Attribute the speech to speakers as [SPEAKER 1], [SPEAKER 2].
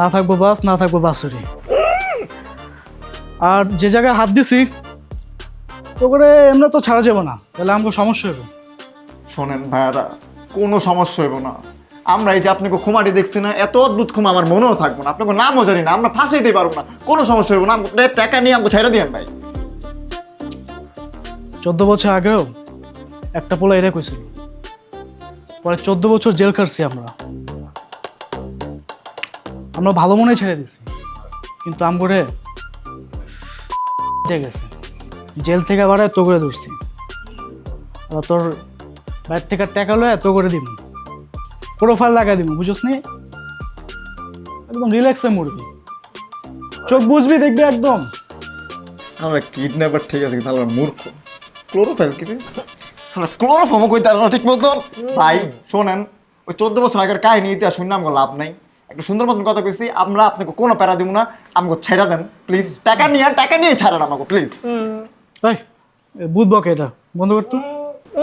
[SPEAKER 1] না থাকব বাস না থাকব বাসুরি। আর যে জায়গায় হাত দিছি তো করে এমনি তো ছাড়া যাব না। তাহলে আমাকে সমস্যা হবে।
[SPEAKER 2] শোনেন ভাইয়ারা কোনো সমস্যা হইব না। আমরা এই যে আপনাকে খুমাটি দেখছি না এত অদ্ভুত খুমা আমার মনেও থাকব না। আপনাকে নামও জানি না আমরা ফাঁসাইতে পারব না। কোনো সমস্যা হইব না আমাকে টাকা নিয়ে আমাকে ছেড়ে দিয়েন ভাই।
[SPEAKER 1] চোদ্দ বছর আগেও একটা পোলা এরা কইছিল পরে চোদ্দ বছর জেল কাটছি আমরা। আমরা ভালো মনে ছেড়ে দিছি। কিন্তু আম করে দিয়ে গেছে। জেল থেকে আবার এত করে ধরছি। আর তোর বাইর থেকে টাকা লয় এত করে দিব প্রোফাইল লাগাই দিব বুঝছ নি? একদম রিল্যাক্সে মরবি। চোখ বুঝবি দেখবি একদম।
[SPEAKER 2] আমরা কিডন্যাপার ঠিক আছে কিন্তু আমরা মূর্খ। ক্লোরোফাইল কি আমরা ক্লোরোফর্মও কইতে পারব না ঠিক মতন। ভাই শোনেন ওই চোদ্দ বছর আগের কাহিনী ইতিহাস শুনে আমাকে লাভ নাই। একটা সুন্দর মতন কথা কইছি, আমরা আপনাকে কোনো প্যারা দিব না, আমাকে ছেড়া দেন প্লিজ টাকা নিয়ে টাকা নিয়ে ছাড়েন আমাকে প্লিজ
[SPEAKER 1] বুধ বকে এটা, বন্ধ করতো